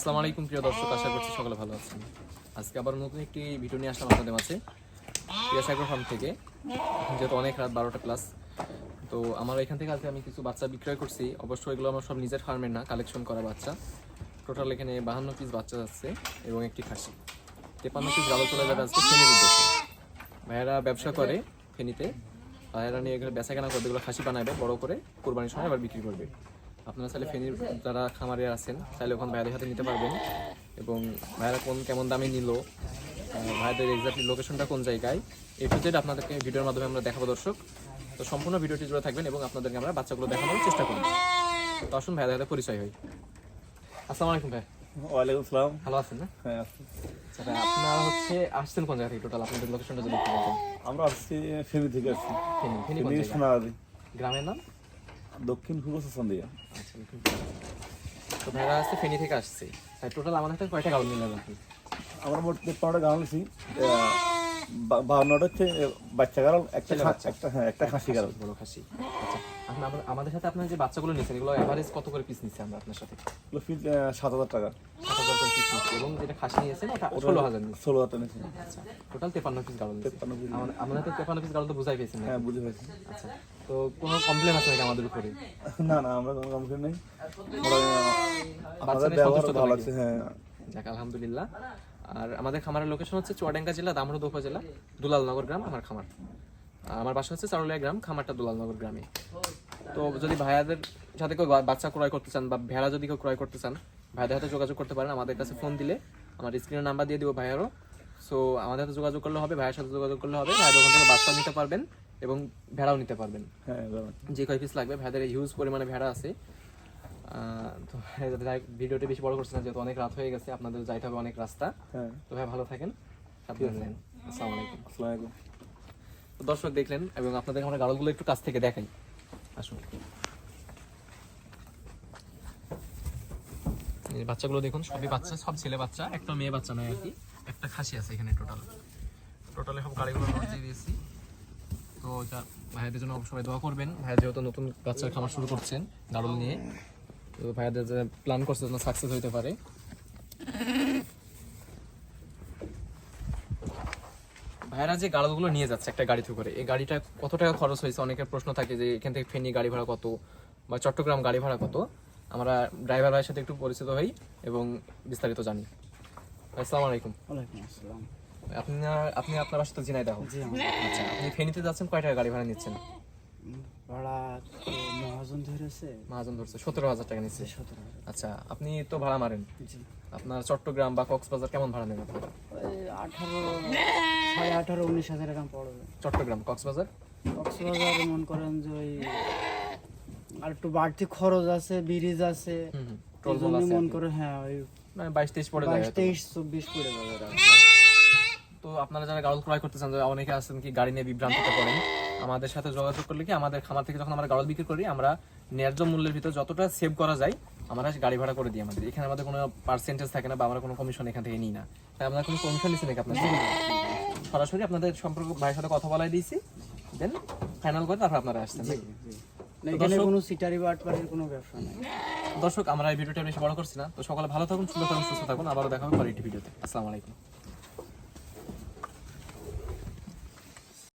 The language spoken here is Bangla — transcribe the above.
আসসালামু আলাইকুম প্রিয় দর্শক আশা করছি সকলে ভালো আছেন। আজকে আবার নতুন একটি ভিডিও নিয়ে আসলাম আপনাদের মাঝে। প্রিয়া সাইকো ফার্ম থেকে। যেহেতু অনেক রাত বারোটা প্লাস তো আমার এখান থেকে আজকে আমি কিছু বাচ্চা বিক্রয় করছি। অবশ্যই এগুলো আমার সব নিজের ফার্মের না কালেকশন করা বাচ্চা। টোটাল এখানে বাহান্ন পিস বাচ্চা যাচ্ছে এবং একটি খাসি। তেপান্ন পিস গালো চলে যাবে আজকে ফেনির উদ্দেশ্যে। ভাইয়েরা ব্যবসা করে ফেনিতে। ভাইয়েরা নিয়ে এগুলো বেচা কেনা করবে এগুলো খাসি বানাবে বড় করে কোরবানির সময় আবার বিক্রি করবে। আপনারা চাইলে ফেনির যারা খামারে আছেন চাইলে ওখানে ভাইয়াদের হাতে নিতে পারবেন। এবং ভাইয়ারা কোন কেমন দামে নিল ভাইদের এক্সাক্টলি লোকেশনটা কোন জায়গায় এই টু জেড আপনাদেরকে ভিডিওর মাধ্যমে আমরা দেখাবো দর্শক। তো সম্পূর্ণ ভিডিওটি জুড়ে থাকবেন এবং আপনাদেরকে আমরা বাচ্চাগুলো দেখানোর চেষ্টা করব তো আসুন ভাইয়াদের হাতে পরিচয় হই। আসসালামু আলাইকুম ভাই ওয়ালাইকুম সালাম। ভালো আছেন না? হ্যাঁ। আচ্ছা আপনারা হচ্ছে আসছেন কোন জায়গা থেকে টোটাল আপনাদের লোকেশনটা যদি আমরা আসছি ফেনী থেকে আসছি। ফেনি ফেনি? গ্রামের নাম? দক্ষিণ পূর্ব সন্দিয়া আচ্ছা তো ভাইরা আসছে ফেনি থেকে আসছে। তাই টোটাল আমাদের হাতে কয়টা গাউন নিলেন আপনি আমরা মোট হচ্ছে বাচ্চা গাল একটা। একটা হ্যাঁ একটা খাসি গাল বড় খাসি। আচ্ছা। আমাদের সাথে আপনার যে বাচ্চাগুলো নিচ্ছেন এগুলো এভারেজ কত করে পিস নিচ্ছে আমরা আপনার সাথে? ফিট সাত হাজার টাকা। সাত হাজার করে পিস নিচ্ছি এবং যেটা খাসি নিয়েছেন ওটা ষোলো হাজার নিচ্ছে। ষোলো হাজার আচ্ছা টোটাল তেপান্ন পিস piece। আমাদের আমাদের তো তেপান্ন পিস গাউন তো বুঝাই পেয়েছেন হ্যাঁ বুঝে হয়েছে আচ্ছা তো কোনো কমপ্লেন আছে নাকি আমাদের উপরে? না না আমরা কোনো কমপ্লেন নেই। আমরা, বাচ্চা আমাদের নিয়ে ব্যবহার সন্তুষ্ট ভালো? লাগছে হ্যাঁ। যাক আলহামদুলিল্লাহ। আর আমাদের খামারের লোকেশন হচ্ছে চুয়াডাঙ্গা জেলা দামরুদ উপজেলা দুলালনগর গ্রাম আমার খামার। আমার বাসা হচ্ছে চারুলিয়া গ্রাম খামারটা দুলালনগর গ্রামে। তো যদি ভাইয়াদের সাথে কেউ বাচ্চা ক্রয় করতে চান বা ভেড়া যদি কেউ ক্রয় করতে চান ভাইয়াদের হাতে যোগাযোগ করতে পারেন। আমাদের কাছে ফোন দিলে আমার স্ক্রিনের নাম্বার দিয়ে দিব ভাইয়ারও। সো আমাদের হাতে যোগাযোগ করলে হবে ভাইয়ের সাথে যোগাযোগ করলে হবে। ভাইয়াদের ওখান থেকে বাচ্চা নিতে পারবেন এবং ভেড়াও নিতে পারবেন। হ্যাঁ যে কয় পিস লাগবে ভাইদের হিউজ পরিমাণে ভেড়া আছে। তো ভিডিওটি বেশি বড় করছে না যেহেতু অনেক রাত হয়ে গেছে আপনাদের যাইতে হবে অনেক রাস্তা। হ্যাঁ। তো ভাই ভালো থাকেন সাবধানে আসসালামু আলাইকুম। আসসালামু আলাইকুম। তো দর্শক দেখলেন এবং আপনাদের আমরা গাড়লগুলো একটু কাছ থেকে দেখাই। আসুন। বাচ্চাগুলো দেখুন, সবই বাচ্চা, সব ছেলে বাচ্চা, একটা মেয়ে বাচ্চা নয় আর কি, একটা খাসি আছে এখানে টোটাল টোটালে সব গাড়িগুলো দিয়েছি। তো যা ভাইয়াদের জন্য সবাই দোয়া করবেন। ভাইয়া যেহেতু নতুন বাচ্চার খামার শুরু করছেন গাড়ল নিয়ে। তো ভাইয়াদের প্ল্যান করছে যেন সাকসেস হইতে পারে। ভাইরা যে গাড়িগুলো নিয়ে যাচ্ছে একটা গাড়িতে করে এই গাড়িটা কত টাকা খরচ হয়েছে? অনেকের প্রশ্ন থাকে যে এখান থেকে ফেনী গাড়ি ভাড়া কত বা চট্টগ্রাম গাড়ি ভাড়া কত? আমরা ড্রাইভার ভাইয়ের সাথে একটু পরিচিত হই এবং বিস্তারিত জানি। আসসালামু আলাইকুম। ওয়ালাইকুম আসসালাম। আপনি আপনি আপনার সাথে জিনাই জি আচ্ছা আপনি ফেনীতে যাচ্ছেন কয় টাকা গাড়ি ভাড়া নিচ্ছেন? ভাড়া মহাজন ধরেছে। মহাজন ধরছে সতেরো হাজার টাকা নিচ্ছে। সতেরো আচ্ছা আপনি তো ভাড়া মারেন। আপনার চট্টগ্রাম বা কক্সবাজার কেমন ভাড়া নেন আপনারা? আঠারো সাড়ে আঠারো উনিশ হাজার পড়বে। চট্টগ্রাম কক্সবাজার? কক্সবাজারে মনে করেন যে ওই আর একটু বাড়তি খরচ আছে ব্রিজ আছে। মনে করে হ্যাঁ ওই মানে বাইশ তেইশ পড়ে বাইশ। তেইশ চব্বিশ পড়ে যাবে। তো আপনারা যারা গাড়ল ক্রয় করতে চান অনেকে আছেন কি গাড়ি নিয়ে বিভ্রান্তিতে পড়েন আমাদের সাথে যোগাযোগ করলে কি আমাদের খামার থেকে যখন আমরা গাড়ল বিক্রি করি আমরা ন্যায্য মূল্যের ভিতর যতটা সেভ করা যায় আমরা গাড়ি ভাড়া করে দিই আমাদের। এখানে আমাদের কোনো পার্সেন্টেজ থাকে না বা আমরা কোনো কমিশন এখান থেকে নিই না। তাই আমরা কোনো কমিশন নিচ্ছি নাকি আপনার সরাসরি আপনাদের সম্পর্ক ভাইয়ের সাথে কথা বলাই দিয়েছি দেন ফাইনাল করে তারপর আপনারা আসছেন নাকি? জি। না, এখানে কোনো সিটারি বাটপাড়ির কোনো ব্যবসা নেই। দর্শক আমরা এই ভিডিওটা বেশি বড় করছি না। তো সকালে ভালো থাকুন সুন্দর থাকুন সুস্থ থাকুন। আবারও দেখা হবে পরের একটি ভিডিওতে। আসসালামু আলাইকুম।